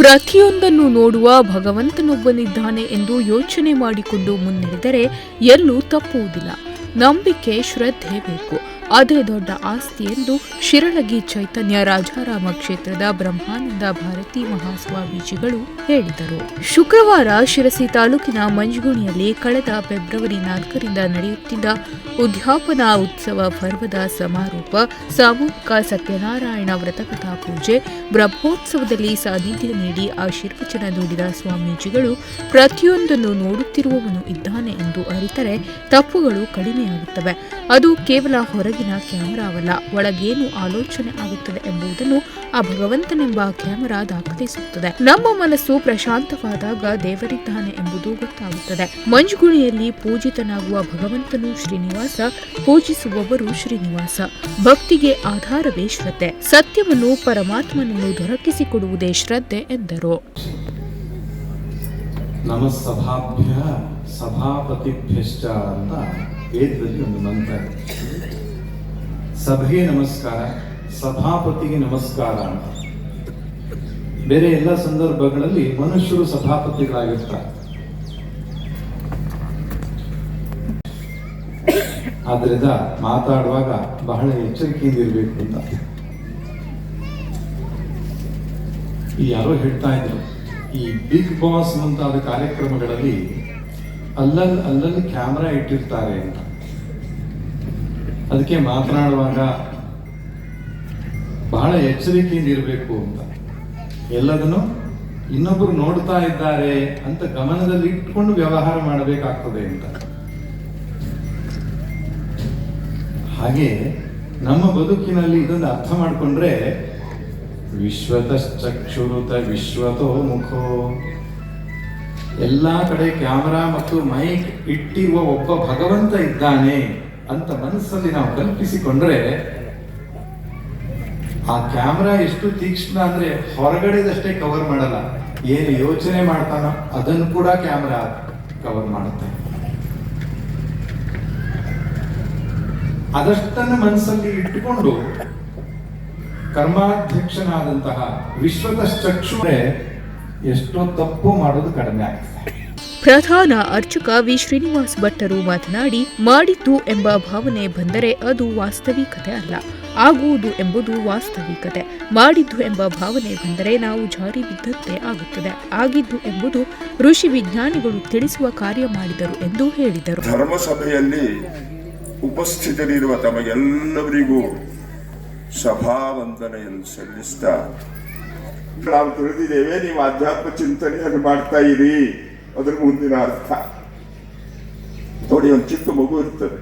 ಪ್ರತಿಯೊಂದನ್ನು ನೋಡುವ ಭಗವಂತನೊಬ್ಬನಿದ್ದಾನೆ ಎಂದು ಯೋಚನೆ ಮಾಡಿಕೊಂಡು ಮುನ್ನಡೆದರೆ ಎಲ್ಲೂ ತಪ್ಪುವುದಿಲ್ಲ. ನಂಬಿಕೆ ಶ್ರದ್ಧೆ ಬೇಕು. ಅದೇ ದೊಡ್ಡ ಆಸ್ತಿ ಎಂದು ಶಿರಳಗಿ ಚೈತನ್ಯ ರಾಜಾರಾಮ ಕ್ಷೇತ್ರದ ಬ್ರಹ್ಮಾನಂದ ಭಾರತಿ ಮಹಾಸ್ವಾಮೀಜಿಗಳು ಹೇಳಿದರು. ಶುಕ್ರವಾರ ಶಿರಸಿ ತಾಲೂಕಿನ ಮಂಜುಗುಣಿಯಲ್ಲಿ ಕಳೆದ ಫೆಬ್ರವರಿ ನಾಲ್ಕರಿಂದ ನಡೆಯುತ್ತಿದ್ದ ಉದ್ಯಾಪನಾ ಉತ್ಸವ ಪರ್ವದ ಸಮಾರೋಪ, ಸಾಮೂಹಿಕ ಸತ್ಯನಾರಾಯಣ ವ್ರತಕಥಾ ಪೂಜೆ, ಬ್ರಹ್ಮೋತ್ಸವದಲ್ಲಿ ಸಾನ್ನಿಧ್ಯ ನೀಡಿ ಆಶೀರ್ವಚನ ನೀಡಿದ ಸ್ವಾಮೀಜಿಗಳು ಪ್ರತಿಯೊಂದನ್ನು ನೋಡುತ್ತಿರುವವನು ಇದ್ದಾನೆ ಎಂದು ಅರಿತರೆ ತಪ್ಪುಗಳು ಕಡಿಮೆಯಾಗುತ್ತವೆ. ಅದು ಕೇವಲ ಹೊರಗಿನ ಕ್ಯಾಮೆರಾವಲ್ಲ ಒಳಗೇನು ಆಲೋಚನೆ ಆಗುತ್ತದೆ ಎಂಬುದನ್ನು ಆ ಭಗವಂತನೆಂಬ ಕ್ಯಾಮರಾ ದಾಖಲಿಸುತ್ತದೆ. ನಮ್ಮ ಮನಸ್ಸು ಪ್ರಶಾಂತವಾದಾಗ ದೇವರಿದ್ದಾನೆ ಎಂಬುದು ಗೊತ್ತಾಗುತ್ತದೆ. ಮಂಜುಗುಣಿಯಲ್ಲಿ ಪೂಜಿತನಾಗುವ ಭಗವಂತನು ಶ್ರೀನಿವಾಸ, ಪೂಜಿಸುವವರು ಶ್ರೀನಿವಾಸ. ಭಕ್ತಿಗೆ ಆಧಾರವೇ ಶ್ರದ್ಧೆ. ಸತ್ಯವನ್ನು ಪರಮಾತ್ಮನನ್ನು ದೊರಕಿಸಿಕೊಡುವುದೇ ಶ್ರದ್ಧೆ ಎಂದರು. ಸಭಾಪತಿಭ್ಯಶ್ಚ ಅಂತ ವೇದದಲ್ಲಿ ಒಂದು ಮಂತ್ರ ಸಭೆಗೆ ನಮಸ್ಕಾರ, ಸಭಾಪತಿಗೆ ನಮಸ್ಕಾರ ಬೇರೆ ಎಲ್ಲ ಸಂದರ್ಭಗಳಲ್ಲಿ ಮನುಷ್ಯರು ಸಭಾಪತಿಗಳಾಗಿರ್ತಾರೆ. ಆದ್ರಿಂದ ಮಾತಾಡುವಾಗ ಬಹಳ ಎಚ್ಚರಿಕೆಯಿಂದ ಇರಬೇಕು ಅಂತ ಯಾರೋ ಹೇಳ್ತಾ ಇದ್ರು, ಈ ಬಿಗ್ ಬಾಸ್ ಮುಂತಾದ ಕಾರ್ಯಕ್ರಮಗಳಲ್ಲಿ ಅಲ್ಲಲ್ಲಿ ಅಲ್ಲಲ್ಲಿ ಕ್ಯಾಮ್ರಾ ಇಟ್ಟಿರ್ತಾರೆ ಅಂತ. ಅದಕ್ಕೆ ಮಾತನಾಡುವಾಗ ಬಹಳ ಎಚ್ಚರಿಕೆಯಿಂದ ಇರಬೇಕು ಅಂತ. ಎಲ್ಲದನ್ನು ಇನ್ನೊಬ್ಬರು ನೋಡ್ತಾ ಇದ್ದಾರೆ ಅಂತ ಗಮನದಲ್ಲಿ ಇಟ್ಕೊಂಡು ವ್ಯವಹಾರ ಮಾಡಬೇಕಾಗ್ತದೆ ಅಂತ. ಹಾಗೆ ನಮ್ಮ ಬದುಕಿನಲ್ಲಿ ಇದೊಂದು ಅರ್ಥ ಮಾಡಿಕೊಂಡ್ರೆ ವಿಶ್ವತಶ್ಚಕ್ಷುರುತ ವಿಶ್ವತೋ ಮುಖೋ ಎಲ್ಲಾ ಕಡೆ ಕ್ಯಾಮರಾ ಮತ್ತು ಮೈಕ್ ಇಟ್ಟಿರುವ ಒಬ್ಬ ಭಗವಂತ ಇದ್ದಾನೆ. ಅಂತ ಮನಸ್ಸಲ್ಲಿ ನಾವು ಕಲ್ಪಿಸಿಕೊಂಡ್ರೆ ಆ ಕ್ಯಾಮ್ರಾ ಎಷ್ಟು ತೀಕ್ಷ್ಣ ಅಂದ್ರೆ ಹೊರಗಡೆದಷ್ಟೇ ಕವರ್ ಮಾಡಲ್ಲ. ಏನು ಯೋಚನೆ ಮಾಡ್ತಾನೋ ಅದನ್ನು ಕೂಡ ಕ್ಯಾಮ್ರಾ ಕವರ್ ಮಾಡುತ್ತೆ. ಅದಷ್ಟನ್ನು ಮನಸ್ಸಲ್ಲಿ ಇಟ್ಟುಕೊಂಡು ಕರ್ಮಾಧ್ಯಕ್ಷನಾದಂತಹ ವಿಶ್ವದ ಚಕ್ಷುರೆ ಎಷ್ಟೋ ತಪ್ಪು ಮಾಡೋದು ಕಡಿಮೆ ಆಗ್ತದೆ. ಪ್ರಧಾನ ಅರ್ಚಕ ವಿ. ಶ್ರೀನಿವಾಸ್ ಭಟ್ಟರು ಮಾತನಾಡಿ, ಮಾಡಿದ್ದು ಎಂಬ ಭಾವನೆ ಬಂದರೆ ಅದು ವಾಸ್ತವಿಕತೆ ಅಲ್ಲ. ಆಗುವುದು ಎಂಬುದು ವಾಸ್ತವಿಕತೆ. ಮಾಡಿದ್ದು ಎಂಬ ಭಾವನೆ ಬಂದರೆ ನಾವು ಜಾರಿ ಬಿದ್ದಂತೆ ಆಗುತ್ತದೆ. ಆಗಿದ್ದು ಎಂಬುದು ಋಷಿ ವಿಜ್ಞಾನಿಗಳು ತಿಳಿಸುವ ಕಾರ್ಯ ಮಾಡಿದರು ಎಂದು ಹೇಳಿದರು. ಧರ್ಮಸಭೆಯಲ್ಲಿ ಉಪಸ್ಥಿತರಿರುವ ತಮಗೆಲ್ಲರಿಗೂ ಸಭಾವಂದನೆಯನ್ನು ಸಲ್ಲಿಸ್ತಾ, ನಾವು ತಿಳಿದಿದ್ದೇವೆ, ನೀವು ಆಧ್ಯಾತ್ಮ ಚಿಂತನೆಯನ್ನು ಮಾಡ್ತಾ ಇರಿ. ಅದ್ರ ಮುಂದಿನ ಅರ್ಥ. ನೋಡಿ, ಒಂದು ಚಿಕ್ಕ ಮಗು ಇರ್ತದೆ.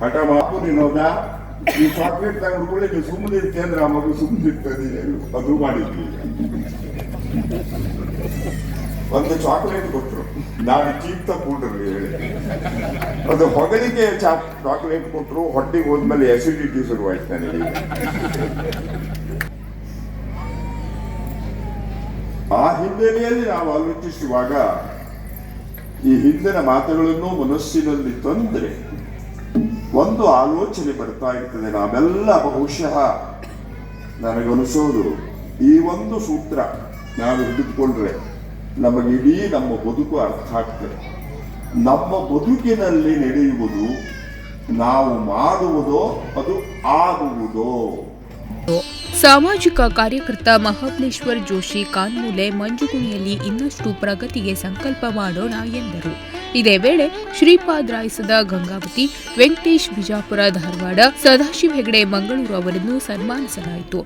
ಹಠ ನೀನೋದ ಈ ಚಾಕ್ಲೇಟ್ ತಗೊಂಡ್ಕೊಳ್ಳಿ ನೀವು ಸುಮ್ಮನೆ ಇರ್ತೀಯ ಅಂದ್ರೆ ಆ ಮಗು ಸುಮ್ಮನೆ ಇರ್ತದೆ. ಅದು ಮಾಡಿದ್ವಿ. ಒಂದು ಚಾಕ್ಲೇಟ್ ಕೊಟ್ಟರು ನಾನು ಚೀಪ್ತ ಕೂಡ್ರಿ ಹೇಳಿ. ಅದು ಹೊಗಳಿಗೆ ಚಾಕ್ಲೇಟ್ ಕೊಟ್ಟರು ಹೊಟ್ಟೆಗೆ ಹೋದ್ಮೇಲೆ ಎಸಿಡಿಟಿ ಶುರುವಾಯ್ತು ನನಗೆ. ಆ ಹಿನ್ನೆಲೆಯಲ್ಲಿ ನಾವು ಆಲೋಚಿಸುವಾಗ ಈ ಹಿಂದಿನ ಮಾತುಗಳನ್ನು ಮನಸ್ಸಿನಲ್ಲಿ ತಂದರೆ ಒಂದು ಆಲೋಚನೆ ಬರ್ತಾ ಇರ್ತದೆ. ನಾವೆಲ್ಲ ಬಹುಶಃ ನನಗನಿಸೋದು, ಈ ಒಂದು ಸೂತ್ರ ನಾವು ಹಿಡಿದುಕೊಂಡ್ರೆ ನಮಗೆ ಇಡೀ ನಮ್ಮ ಬದುಕು ಅರ್ಥ ಆಗ್ತದೆ. ನಮ್ಮ ಬದುಕಿನಲ್ಲಿ ನಡೆಯುವುದು ನಾವು ಮಾಡುವುದೋ, ಅದು ಆಗುವುದೋ? ಸಾಮಾಜಿಕ ಕಾರ್ಯಕರ್ತ ಮಹಾಬಲೇಶ್ವರ್ ಜೋಶಿ ಕಾನ್ಮೂಲೆ ಮಂಜುಗುಣಿಯಲ್ಲಿ ಇನ್ನಷ್ಟು ಪ್ರಗತಿಗೆ ಸಂಕಲ್ಪ ಮಾಡೋಣ ಎಂದರು. ಇದೇ ವೇಳೆ ಶ್ರೀಪಾದ್ ರಾಯಸದ ಗಂಗಾವತಿ, ವೆಂಕಟೇಶ್ ಬಿಜಾಪುರ ಧಾರವಾಡ, ಸದಾಶಿವ ಹೆಗಡೆ, ಮಂಗಳೂರು ಅವರನ್ನು ಸನ್ಮಾನಿಸಲಾಯಿತು.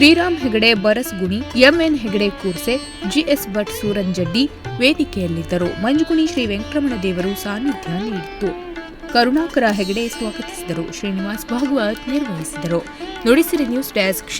ಶ್ರೀರಾಮ್ ಹೆಗಡೆ ಬರಸ್ಗುಣಿ ಎಂಎನ್ ಹೆಗಡೆ ಕೂರ್ಸೆ, ಜಿಎಸ್ ಭಟ್ ಸೂರಂಜಡ್ಡಿ ವೇದಿಕೆಯಲ್ಲಿದ್ದರು. ಮಂಜುಗುಣಿ ಶ್ರೀ ವೆಂಕಟರಮಣ ದೇವರು ಸಾನ್ನಿಧ್ಯ ನೀಡಿತ್ತು. ಕರುಣಾಕರ ಹೆಗಡೆ ಸ್ವಾಗತಿಸಿದರು. ಶ್ರೀನಿವಾಸ್ ಭಾಗವತ್ ನಿರ್ವಹಿಸಿದರು. Nudisiri news desk